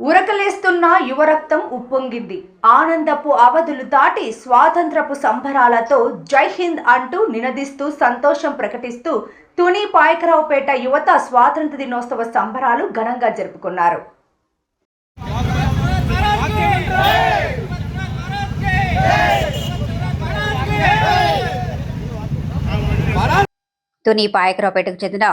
ఉరకలేస్తున్న యువరక్తం ఉప్పొంగింది. ఆనందపు అవధులు దాటి స్వాతంత్రపు సంబరాలతో జై హింద్ అంటూ నినదిస్తూ సంతోషం ప్రకటిస్తూ తుని పాయకరావుపేట యువత స్వాతంత్ర దినోత్సవ సంబరాలు ఘనంగా జరుపుకున్నారు. తుని పాయకరావుపేటకు చెందిన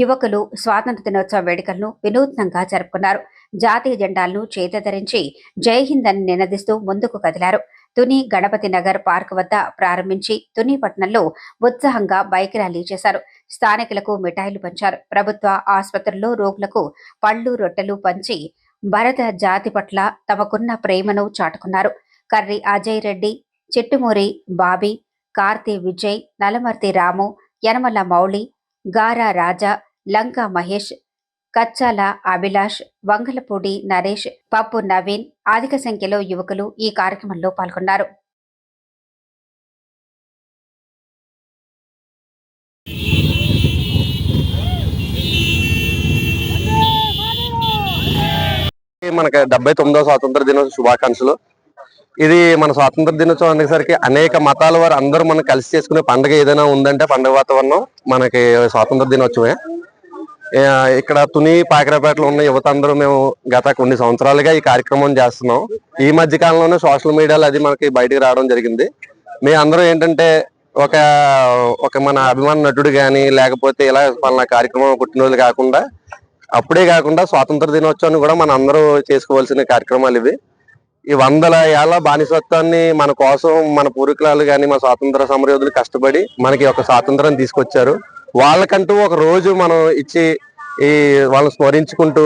యువకులు స్వాతంత్ర దినోత్సవ వేడుకలను వినూత్నంగా జరుపుకున్నారు. జాతీయ జెండాలను చేతధరించి జై హింద్ అని నినదిస్తూ ముందుకు కదిలారు. తుని గణపతి నగర్ పార్క్ వద్ద ప్రారంభించి తుని పట్టణంలో ఉత్సాహంగా బైక్ ర్యాలీ చేశారు. స్థానికులకు మిఠాయిలు పంచారు. ప్రభుత్వ ఆసుపత్రుల్లో రోగులకు పళ్ళు రొట్టెలు పంచి భరత జాతి పట్ల తమకున్న ప్రేమను చాటుకున్నారు. కర్రి అజయ్ రెడ్డి చిట్టుమూరి బాబీ కార్తీ విజయ్ నలమర్తి రాము యనమల మౌళి గారా రాజా లంకా మహేష్ కచ్చాల అభిలాష్ వంగలపూడి నరేష్ పప్పు నవీన్ అధిక సంఖ్యలో యువకులు ఈ కార్యక్రమంలో పాల్గొన్నారు. మనకి డెబ్బై తొమ్మిదో స్వాతంత్ర దినోత్సవ శుభాకాంక్షలు. ఇది మన స్వాతంత్ర దినోత్సవం అనేసరికి అనేక మతాల వారు అందరూ మనం కలిసి చేసుకునే పండుగ ఏదైనా ఉందంటే పండుగ వాతావరణం మనకి స్వాతంత్ర దినోత్సవమే. ఇక్కడ తుని పాకరాపేటలో ఉన్న యువత అందరూ మేము గత కొన్ని సంవత్సరాలుగా ఈ కార్యక్రమం చేస్తున్నాం. ఈ మధ్య కాలంలోనే సోషల్ మీడియాలో అది మనకి బయటకు రావడం జరిగింది. మీ అందరూ ఏంటంటే ఒక ఒక మన అభిమాన నటుడు కానీ లేకపోతే ఇలా మన కార్యక్రమం పుట్టినరోజులు కాకుండా అప్పుడే కాకుండా స్వాతంత్ర దినోత్సవాన్ని కూడా మన అందరూ చేసుకోవాల్సిన కార్యక్రమాలు ఇవి. ఈ వందల ఏళ్ళ బానిసత్వాన్ని మన కోసం మన పూర్వీకులు కానీ మన స్వాతంత్ర సమరయోధులు కష్టపడి మనకి ఒక స్వాతంత్రం తీసుకొచ్చారు. వాళ్ళకంటూ ఒక రోజు మనం ఇచ్చి ఈ వాళ్ళని స్మరించుకుంటూ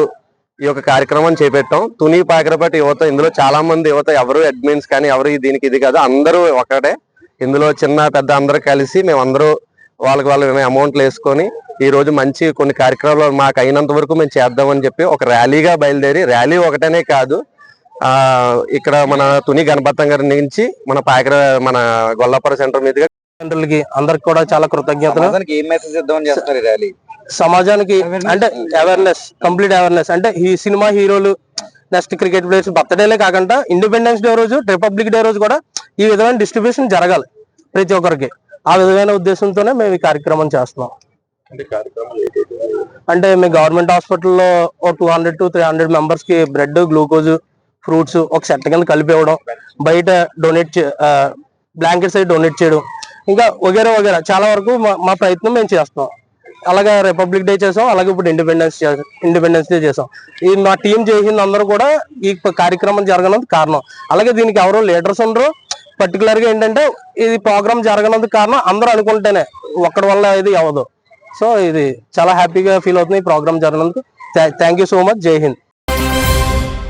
ఈ యొక్క కార్యక్రమం చేపెట్టాం. తుని పాకరపాటి యువత ఇందులో చాలా మంది యువత ఎవరు అడ్మిన్స్ కానీ ఎవరు దీనికి ఇది కాదు అందరూ ఒకటే. ఇందులో చిన్న పెద్ద అందరూ కలిసి మేమందరూ వాళ్ళకి వాళ్ళు అమౌంట్లు వేసుకొని ఈ రోజు మంచి కొన్ని కార్యక్రమాలు మాకు అయినంత వరకు మేము చేద్దామని చెప్పి ఒక ర్యాలీగా బయలుదేరి ర్యాలీ ఒకటనే కాదు ఆ ఇక్కడ మన తుని గణపతం గారి నుంచి మన పాకర మన గొల్లపుర సెంటర్ మీదుగా తల్లిదండ్రులకి అందరికి కూడా చాలా కృతజ్ఞతలు. సమాజానికి అంటే అవేర్నెస్ కంప్లీట్ అవేర్నెస్ అంటే ఈ సినిమా హీరోలు నెక్స్ట్ క్రికెట్ ప్లేయర్స్ బర్త్డేలే కాకుండా ఇండిపెండెన్స్ డే రోజు రిపబ్లిక్ డే రోజు కూడా ఈ విధమైన డిస్ట్రిబ్యూషన్ జరగాలి ప్రతి ఒక్కరికి. ఆ విధమైన ఉద్దేశంతోనే మేము ఈ కార్యక్రమం చేస్తున్నాం. అంటే మీ గవర్నమెంట్ హాస్పిటల్లో ఒక two hundred to three hundred మెంబర్స్కి బ్రెడ్ గ్లూకోజ్ ఫ్రూట్స్ ఒక సెట్ కింద కలిపి ఇవ్వడం బయట డొనేట్ బ్లాంకెట్స్ అయి డొనేట్ చేయడం ఇంకా వగేరా వగేరా చాలా వరకు మా- మా ప్రయత్నం మేము చేస్తాం. అలాగే రిపబ్లిక్ డే చేసాం అలాగే ఇప్పుడు ఇండిపెండెన్స్ ఇండిపెండెన్స్ డే చేసాం. ఈ మా టీం చేసింది అందరూ కూడా ఈ కార్యక్రమం జరగనందుకు కారణం. అలాగే దీనికి ఎవరో లీడర్స్ ఉండరు. పర్టికులర్గా ఏంటంటే ఇది ప్రోగ్రామ్ జరగనందుకు కారణం అందరూ అనుకుంటేనే ఒక్కడి వల్ల ఇది అవ్వదు. సో ఇది చాలా హ్యాపీగా ఫీల్ అవుతుంది ఈ ప్రోగ్రామ్ జరగనందుకు. థ్యాంక్ యూ సో మచ్ జై హింద్